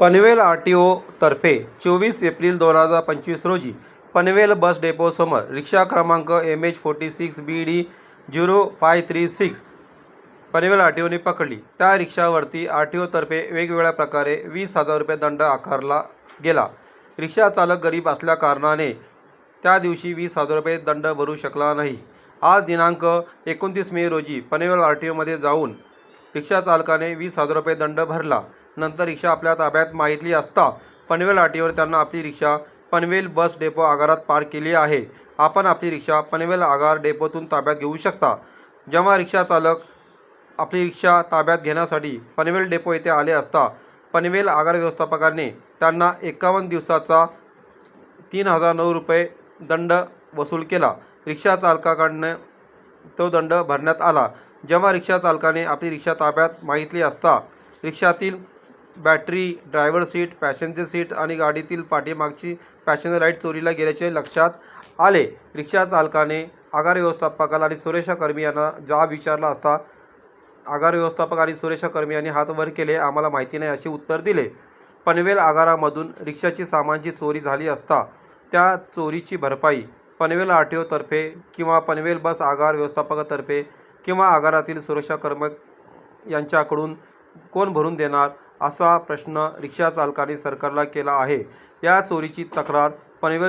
Panvel R T ओतर्फे चोवीस April दोन हजार पंचवीस रोजी पनवेल बस डेपोसमोर रिक्षा क्रमांक M H forty six B D zero five three six Panvel R T one पकडली. त्या रिक्षावरती आर टी ओतर्फे वेगवेगळ्या प्रकारे वीस हजार रुपये दंड आकारला गेला. रिक्षा चालक गरीब असल्याकारणाने त्या दिवशी वीस हजार रुपये दंड भरू शकला नाही. आज दिनांक एकोणतीस मे रोजी पनवेल आर टी ओमध्ये जाऊन रिक्षा चालकाने वीस हजार रुपये दंड भरला. नंतर रिक्षा आपल्या ताब्यात माहितली असता पनवेल आटीवर त्यांना आपली रिक्षा पनवेल बस डेपो आगारात पार्क केली आहे. आपण आपली रिक्षा पनवेल आगार डेपोतून ताब्यात घेऊ शकता. जेव्हा रिक्षा चालक आपली रिक्षा ताब्यात घेण्यासाठी पनवेल डेपो येथे आले असता पनवेल आगार व्यवस्थापकाने त्यांना एकावन्न दिवसाचा तीन हजार नऊ रुपये दंड वसूल केला. रिक्षा चालकाकडनं तो दंड भरण्यात आला. जेव्हा रिक्षा चालकाने आपली रिक्षा ताब्यात मागितली असता रिक्षातील battery driver seat passenger seat आणि गाडीतील पाठीमागची पॅसेंजर लाइट चोरीला गेल्याचे लक्षात आले. रिक्षा चालकाने आगार व्यवस्थापकाला आणि सुरेशा कर्मी यांना जाब विचारला असता आगार व्यवस्थापक आणि सुरेशा कर्मी यांनी हात वर केले आम्हाला माहिती नाही असे उत्तर दिले. पनवेल आगारामधून रिक्षाची सामानची चोरी झाली असता त्या चोरीची भरपाई पनवेल आर टी ओतर्फे किंवा पनवेल बस आगार व्यवस्थापकातर्फे किंवा आगारातील सुरक्षा कर्मक यांच्याकडून कोण भरून देणार असा प्रश्न रिक्षा चालकाने सरकारला केला आहे. या चोरीची तक्रार पनवेल